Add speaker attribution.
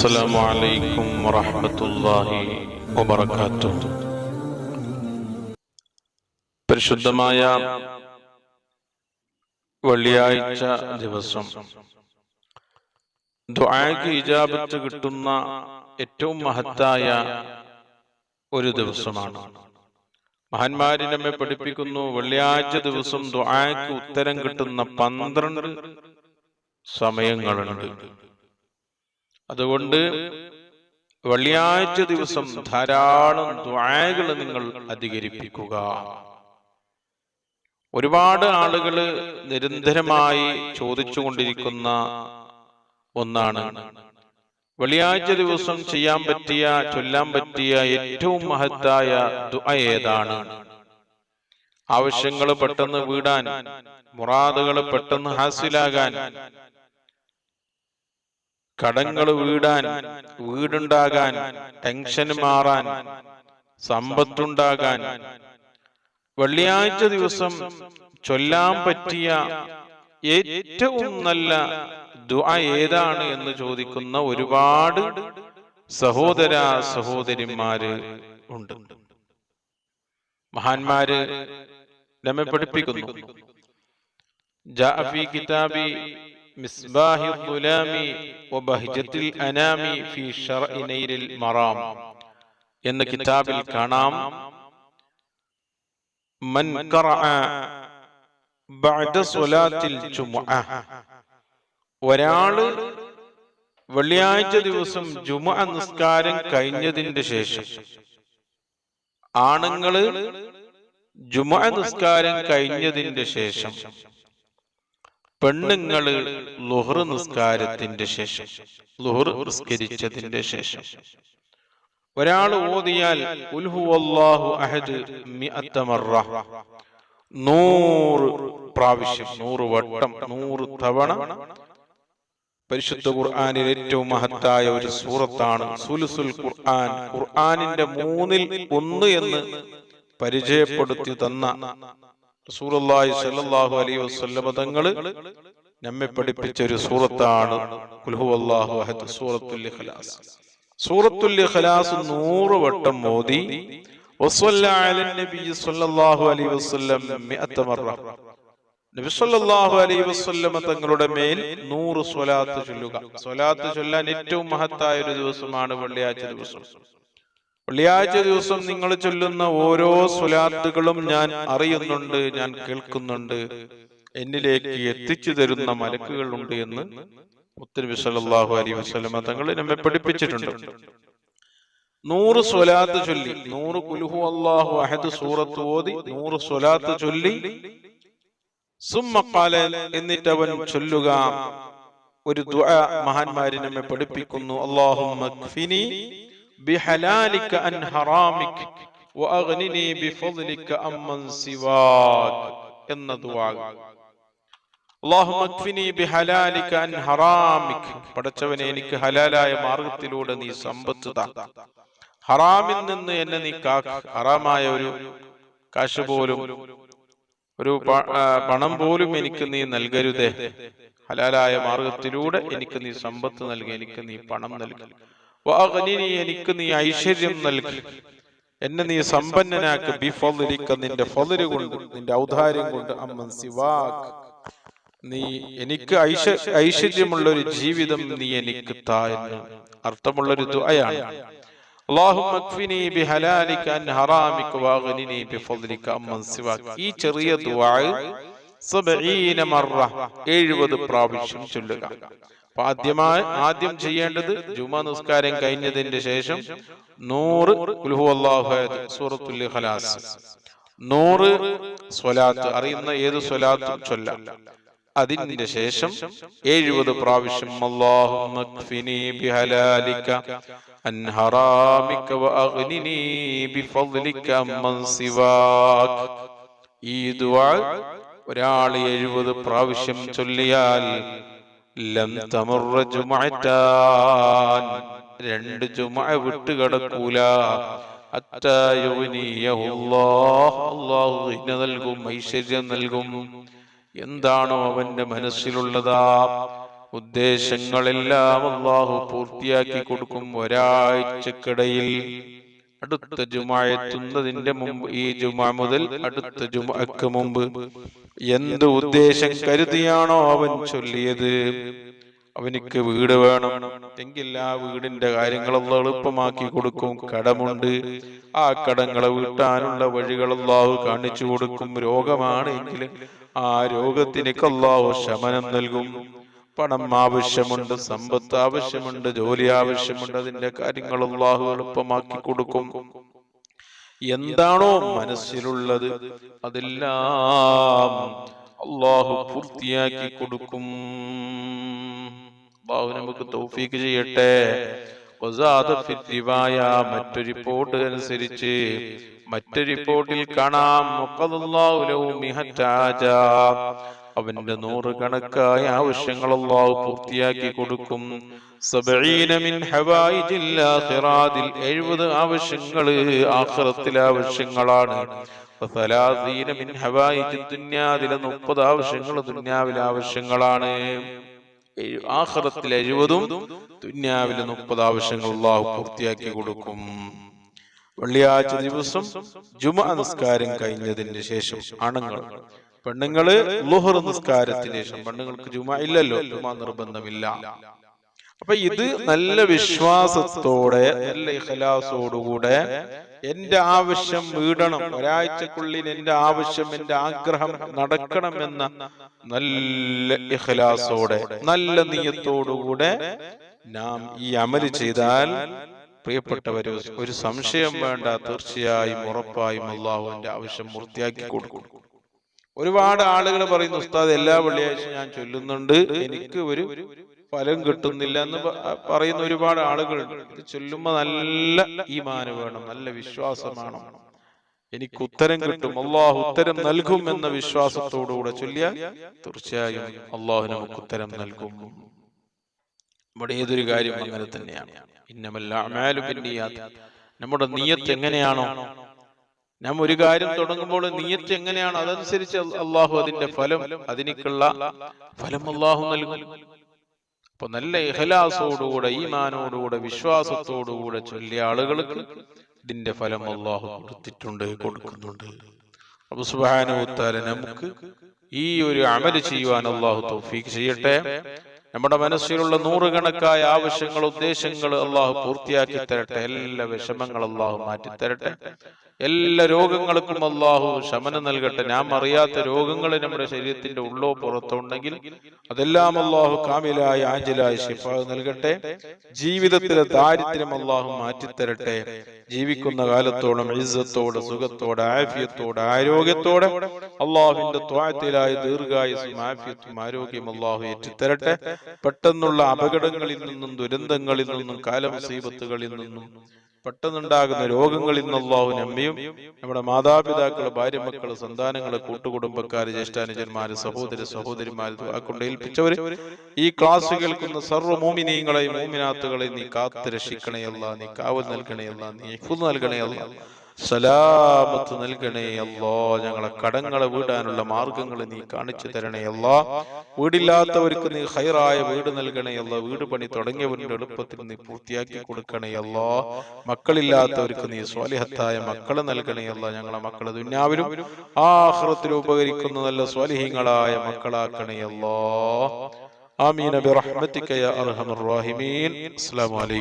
Speaker 1: السلام عليكم ورحمة الله وبركاته പരിശുദ്ധമായ വെള്ളിയാഴ്ച ദിവസം ദുആക്ക് ഇജാബത്ത് കിട്ടുന്ന ഏറ്റവും മഹത്തായ ഒരു ദിവസമാണ് മഹാന്മാരി നമ്മെ പഠിപ്പിക്കുന്നു വെള്ളിയാഴ്ച ദിവസം ദുആക്ക് ഉത്തരം കിട്ടുന്ന പന്ത്രണ്ട് സമയങ്ങളുണ്ട് അതുകൊണ്ട് വെള്ളിയാഴ്ച ദിവസം ധാരാളം ദ്വായകൾ നിങ്ങൾ അധികരിപ്പിക്കുക. ഒരുപാട് ആളുകൾ നിരന്തരമായി ചോദിച്ചുകൊണ്ടിരിക്കുന്ന ഒന്നാണ്. വെള്ളിയാഴ്ച ദിവസം ചെയ്യാൻ പറ്റിയ ചൊല്ലാൻ പറ്റിയ ഏറ്റവും മഹത്തായ ഏതാണ്? ആവശ്യങ്ങൾ പെട്ടെന്ന് വീടാൻ മുറാദുകൾ പെട്ടെന്ന് ഹാസിലാകാൻ കടങ്ങൾ വീടാൻ വീടുണ്ടാകാൻ ടെൻഷൻ മാറാൻ സമ്പത്തുണ്ടാകാൻ. വെള്ളിയാഴ്ച ദിവസം ചൊല്ലാൻ പറ്റിയ ഏറ്റവും നല്ല ദുആ ഏതാണ് എന്ന് ചോദിക്കുന്ന ഒരുപാട് സഹോദര സഹോദരിമാര് ഉണ്ട്. മഹാന്മാര് നമ്മെ പഠിപ്പിക്കുന്നു. കിതാബി മിസ്ബാഹി ഗുലാമി വബഹ്ജത്തിൽ അനാമി ഫി ശർഇ നൈരിൽ മറാം. എന്ന കിതാബിൽ കാണാം മൻ ഖറഅ ബഅദ സ്വലാത്തിൽ ജുമുഅ. ഒരാൾ വെള്ളിയാഴ്ച ദിവസം ജുമുഅ നിസ്കാരം കഴിഞ്ഞതിന്റെ ശേഷം. ആണുങ്ങൾ ജുമുഅ നിസ്കാരം കഴിഞ്ഞതിന്റെ ശേഷം. പെണ്ണുങ്ങൾ ലുഹർ നിസ്കാരത്തിന്റെ ശേഷം. ലുഹർ നിസ്കരിച്ചതിന്റെ ശേഷം. ഒരാൾ ഓതിയാൽ ഉൽഹുവല്ലാഹു അഹദ് മിഅത്ത മറ നൂറ് പ്രാവശ്യം നൂറ് വട്ടം നൂറ് തവണ പരിശുദ്ധ ഖുർആാനിൽ ഏറ്റവും മഹത്തായ ഒരു സൂറത്താണ് സുലുസുൽ ഖുർആൻ. ഖുർആനിന്റെ മൂന്നിൽ ഒന്ന് എന്ന് പരിചയപ്പെടുത്തി തന്ന റസൂലുള്ളാഹി സ്വല്ലല്ലാഹു അലൈഹി വസല്ലം തങ്ങൾ നമ്മെ പഠിപ്പിച്ച ഒരു സൂറത്താണ് ഖുൽഹു ഹുവല്ലാഹു അഹദ് സൂറത്തുൽ ഇഖ്ലാസ്. സൂറത്തുൽ ഇഖ്ലാസ് നൂറ് വട്ടം മോദി വസല്ല അലൻ നബി സ്വല്ലല്ലാഹു അലൈഹി വസല്ലം മിഅത്ത മറ. നബി സ്വല്ലല്ലാഹു അലൈഹി വസല്ലമ തങ്ങളുടെ മേൽ നൂറ് സ്വലാത്ത് ചൊല്ലുക. സ്വലാത്ത് ചൊല്ലാൻ ഏറ്റവും മഹത്തായ ഒരു ദിവസമാണ് വെള്ളിയാഴ്ച ദിവസം. വെള്ളിയാഴ്ച ദിവസം നിങ്ങൾ ചൊല്ലുന്ന ഓരോ സ്വലാത്തുകളും ഞാൻ അറിയുന്നുണ്ട് ഞാൻ കേൾക്കുന്നുണ്ട്. എന്നിലേക്ക് എത്തിച്ചു തരുന്ന മലക്കുകളുണ്ട് എന്ന് മുത്തനബി സല്ലാഹു അലൈഹി വസല്ലമ തങ്ങൾ നമ്മെ പഠിപ്പിച്ചിട്ടുണ്ട്. നൂറ് സ്വലാത്ത് ചൊല്ലി. നൂറ് കുലുഹു അള്ളാഹു അഹദ് സൂറത്ത് ഓതി. നൂറ് സ്വലാത്ത് ചൊല്ലി. സുമ്മക്കാല എന്നിട്ട് അവൻ ചൊല്ലുക. ഒരു ദുആ മഹാന്മാരി നമ്മെ പഠിപ്പിക്കുന്നു. അല്ലാഹുമ്മ ക്ഫിനി عن അൻ ഹറാമിക بفضلك ബിഫദ്ലിക سواك എന്ന പടച്ചവനെ എനിക്ക് ഹലാലായ മാർഗത്തിലൂടെ നീ സമ്പത്ത് ഹറാമിൽ നിന്ന് എന്നെ നീ കാക്ക്. ഹറാമായ ഒരു കാശ് പോലും ഒരു പണം പോലും എനിക്ക് നീ നൽകരുതേ. ഹലാലായ മാർഗത്തിലൂടെ എനിക്ക് നീ സമ്പത്ത് നൽകി എനിക്ക് നീ പണം നൽകി വാഗ്നിനി എനിക്ക് നീ ഐശ്വര്യം നൽകി. എന്നെ നീ സമ്പന്നനാക്ക്. ബിഫലിക്ക നിന്റെ ഫലര് കൊണ്ട് നിന്റെ ഔദാര്യം കൊണ്ട്. അമ്മൻ സിവാക്. നീ എനിക്ക് ഐശ്വ ഐശ്വര്യമുള്ള ഒരു ജീവിതം നീ എനിക്ക് താ എന്ന് അർത്ഥമുള്ള ഒരു ദുആയാണ് ഈ ചെറിയ ദുആ പ്രാവശ്യം ചൊല്ലുക. അപ്പൊ ആദ്യമായി ആദ്യം ചെയ്യേണ്ടത് ജുമാ നിസ്കാരം കഴിഞ്ഞതിന്റെ ശേഷം നൂറ് കുൽഹു സൂറത്തുൽ ഇഖ്ലാസ്. നൂറ് സ്വലാത്ത് അറിയുന്ന ഏത് സ്വലാത്തും ചൊല്ല. അതിന്റെ ശേഷം എഴുപത് പ്രാവശ്യം ഈ ദുആ ഒരാൾ എഴുപത് പ്രാവശ്യം ചൊല്ലിയാൽ ലം തമുറ ജുമഅത്താൻ. രണ്ട് ജുമഅ വിട്ട് കടക്കൂല. അല്ലാഹു. നൽകും ഐശ്വര്യം നൽകും. എന്താണോ അവന്റെ മനസ്സിലുള്ളതാ. ഉദ്ദേശങ്ങളെല്ലാം അള്ളാഹു പൂർത്തിയാക്കി കൊടുക്കും ഒരാഴ്ചക്കിടയിൽ. അടുത്ത ജുമ എത്തുന്നതിന്റെ മുമ്പ് ഈ ജുമ മുതൽ അടുത്ത ജുമക്ക് മുമ്പ്. എന്ത് ഉദ്ദേശം കരുതിയാണോ അവൻ ചൊല്ലിയത്? അവനിക്ക് വീട് വേണം. എങ്കിൽ ആ വീടിന്റെ കാര്യങ്ങളെല്ലാം എളുപ്പമാക്കി കൊടുക്കും. കടമുണ്ട്. ആ കടങ്ങളെ വീട്ടാനുള്ള വഴികൾ അള്ളാഹു കാണിച്ചു കൊടുക്കും. രോഗമാണ് എങ്കിൽ ആ രോഗത്തിന് അള്ളാഹു ശമനം നൽകും. പണം ആവശ്യമുണ്ട് സമ്പത്ത് ആവശ്യമുണ്ട് ജോലി ആവശ്യമുണ്ട്. അതിന്റെ കാര്യങ്ങൾ അള്ളാഹു എളുപ്പമാക്കി കൊടുക്കും. എന്താണോ മനസ്സിലുള്ളത് അതെല്ലാം അള്ളാഹു പൂർത്തിയാക്കി കൊടുക്കും. അള്ളാഹു നമുക്ക് തൗഫീക്ക് ചെയ്യട്ടെ. മറ്റൊരു റിപ്പോർട്ട് അനുസരിച്ച് മറ്റൊരു റിപ്പോർട്ടിൽ കാണാം. അവന്റെ നൂറ് കണക്കായ ആവശ്യങ്ങൾ അള്ളാഹു പൂർത്തിയാക്കി കൊടുക്കും. എഴുപത് ആവശ്യങ്ങൾ ആഹ്റത്തിലെ ആവശ്യങ്ങളാണ്. ദുന്യാതിലെ മുപ്പത് ആവശ്യങ്ങൾ ദുന്യാവിലെ ആവശ്യങ്ങളാണ്. ആഹ്റത്തിലെ എഴുപതും ദുന്യാവിലെ മുപ്പത് ആവശ്യങ്ങൾ അള്ളാഹു പൂർത്തിയാക്കി കൊടുക്കും. വെള്ളിയാഴ്ച ദിവസം ജുമ നിസ്കാരം കഴിഞ്ഞതിന് ശേഷം ആണുങ്ങൾ പെണ്ണുങ്ങൾ ലുഹർ നിസ്കാരത്തിന് ശേഷം പെണ്ണുങ്ങൾക്ക് ജുമ ഇല്ലല്ലോ ജുമ നിർബന്ധമില്ല. അപ്പൊ ഇത് നല്ല വിശ്വാസത്തോടെ നല്ല ഇഖലാസോടുകൂടെ എന്റെ ആവശ്യം വീടണം. ഒരാഴ്ചക്കുള്ളിൽ എന്റെ ആവശ്യം എന്റെ ആഗ്രഹം നടക്കണം എന്ന നല്ല ഇഖലാസോടെ നല്ല നീയത്തോടുകൂടെ നാം ഈ അമൽ ചെയ്താൽ പ്രിയപ്പെട്ടവര് ഒരു സംശയം വേണ്ട. തീർച്ചയായും ഉറപ്പായും അള്ളാഹുവിന്റെ ആവശ്യം പൂർത്തിയാക്കി കൊടുക്കും. ഒരുപാട് ആളുകൾ പറയുന്നു ഉസ്താദ് എല്ലാ വെള്ളിയാഴ്ച ഞാൻ ചൊല്ലുന്നുണ്ട്. എനിക്ക് ഒരു ഫലം കിട്ടുന്നില്ല എന്ന് പറയുന്ന ഒരുപാട് ആളുകൾ ഇത് ചൊല്ലുമ്പോ നല്ല ഈമാന് വേണം നല്ല വിശ്വാസമാണ് എനിക്ക് ഉത്തരം കിട്ടും. അള്ളാഹു ഉത്തരം നൽകും എന്ന വിശ്വാസത്തോടുകൂടെ ചൊല്ലിയാൽ തീർച്ചയായും അള്ളാഹു നമുക്ക് ഉത്തരം നൽകും. നമ്മുടെ ഏതൊരു കാര്യം അങ്ങനെ തന്നെയാണ്. ഇന്നമല്ല നമ്മുടെ നീയത്ത് എങ്ങനെയാണോ നാം ഒരു കാര്യം തുടങ്ങുമ്പോൾ നീയത്ത് എങ്ങനെയാണ്? അതനുസരിച്ച് അള്ളാഹു അതിന്റെ ഫലം അതിനേക്കുള്ള ഫലം അള്ളാഹു നൽകും. അപ്പൊ നല്ല ഇഹലാസോടുകൂടെ ഈമാനോടുകൂടെ വിശ്വാസത്തോടുകൂടെ ചൊല്ലിയ ആളുകൾക്ക് ഇതിന്റെ ഫലം അള്ളാഹു കൊടുത്തിട്ടുണ്ട് കൊടുക്കുന്നുണ്ട്. അപ്പൊ സുബാനുത്താല നമുക്ക് ഈ ഒരു അമൽ ചെയ്യുവാൻ അള്ളാഹു തൗഫീഖ് ചെയ്യട്ടെ. നമ്മുടെ മനസ്സിലുള്ള നൂറുകണക്കായ ആവശ്യങ്ങൾ ഉദ്ദേശങ്ങൾ അള്ളാഹു പൂർത്തിയാക്കി തരട്ടെ. എല്ലാ വിഷമങ്ങൾ അള്ളാഹു മാറ്റി തരട്ടെ എല്ലാ രോഗങ്ങൾക്കും അള്ളാഹു ശമനം നൽകട്ടെ. ഞാൻ അറിയാത്ത രോഗങ്ങൾ നമ്മുടെ ശരീരത്തിന്റെ ഉള്ളോ പുറത്തോ ഉണ്ടെങ്കിൽ അതെല്ലാം അള്ളാഹു കാമിലായി ആഞ്ചലായി ശിഫ നൽകട്ടെ. ജീവിതത്തിലെ ദാരിദ്ര്യം അള്ളാഹു മാറ്റിത്തരട്ടെ. ജീവിക്കുന്ന കാലത്തോളം ഇസ്സത്തോടെ സുഖത്തോടെ ആഫിയത്തോടെ ആരോഗ്യത്തോടെ അള്ളാഹുവിന്റെ ത്വായത്തിലായ ദീർഘായുസും ആഫിയത്തും ആരോഗ്യം അള്ളാഹു ഏറ്റിത്തരട്ടെ പെട്ടെന്നുള്ള അപകടങ്ങളിൽ നിന്നും ദുരന്തങ്ങളിൽ നിന്നും കാലമുസീബത്തുകളിൽ നിന്നും പെട്ടെന്നുണ്ടാകുന്ന രോഗങ്ങളിൽ നിന്ന് അള്ളാഹു നമ്മയും നമ്മുടെ മാതാപിതാക്കൾ ഭാര്യ മക്കൾ സന്താനങ്ങൾ കൂട്ടുകുടുംബക്കാർ ജ്യേഷ്ഠാനുജന്മാർ സഹോദര സഹോദരിമാർ കൊണ്ട് ഏൽപ്പിച്ചവര് ഈ ക്ലാസ് കേൾക്കുന്ന സർവ മോമിനീങ്ങളെയും മോമിനാത്തുകളെയും നീ കാത്തു രക്ഷിക്കണേ അല്ല നീ കാവൽ നൽകണയല്ല നീ നൽകണേ നൽകണയല്ല സലാമത്ത് നൽകണേ അല്ലോ. ഞങ്ങളെ കടങ്ങളെ വീടാനുള്ള മാർഗങ്ങൾ നീ കാണിച്ചു തരണേ അല്ലോ. വീടില്ലാത്തവർക്ക് നീ ഹൈറായ വീട് നൽകണേ അല്ലോ. വീട് പണി തുടങ്ങിയവരുടെ എളുപ്പത്തിൽ നീ പൂർത്തിയാക്കി കൊടുക്കണേ അല്ലോ. മക്കളില്ലാത്തവർക്ക് നീ സ്വാലിഹത്തായ മക്കളെ നൽകണേ അല്ലോ. ഞങ്ങളെ മക്കളെ ദുന്യാവിലും ആഹ്റത്തിൽ ഉപകരിക്കുന്ന നല്ല സ്വാലിഹീങ്ങളായ മക്കളാക്കണേ അല്ലോ. ആമീൻ. ബിറഹ്മതിക യാ അർഹമർ റഹീമീൻ. അസ്സലാമു അലൈക്കും.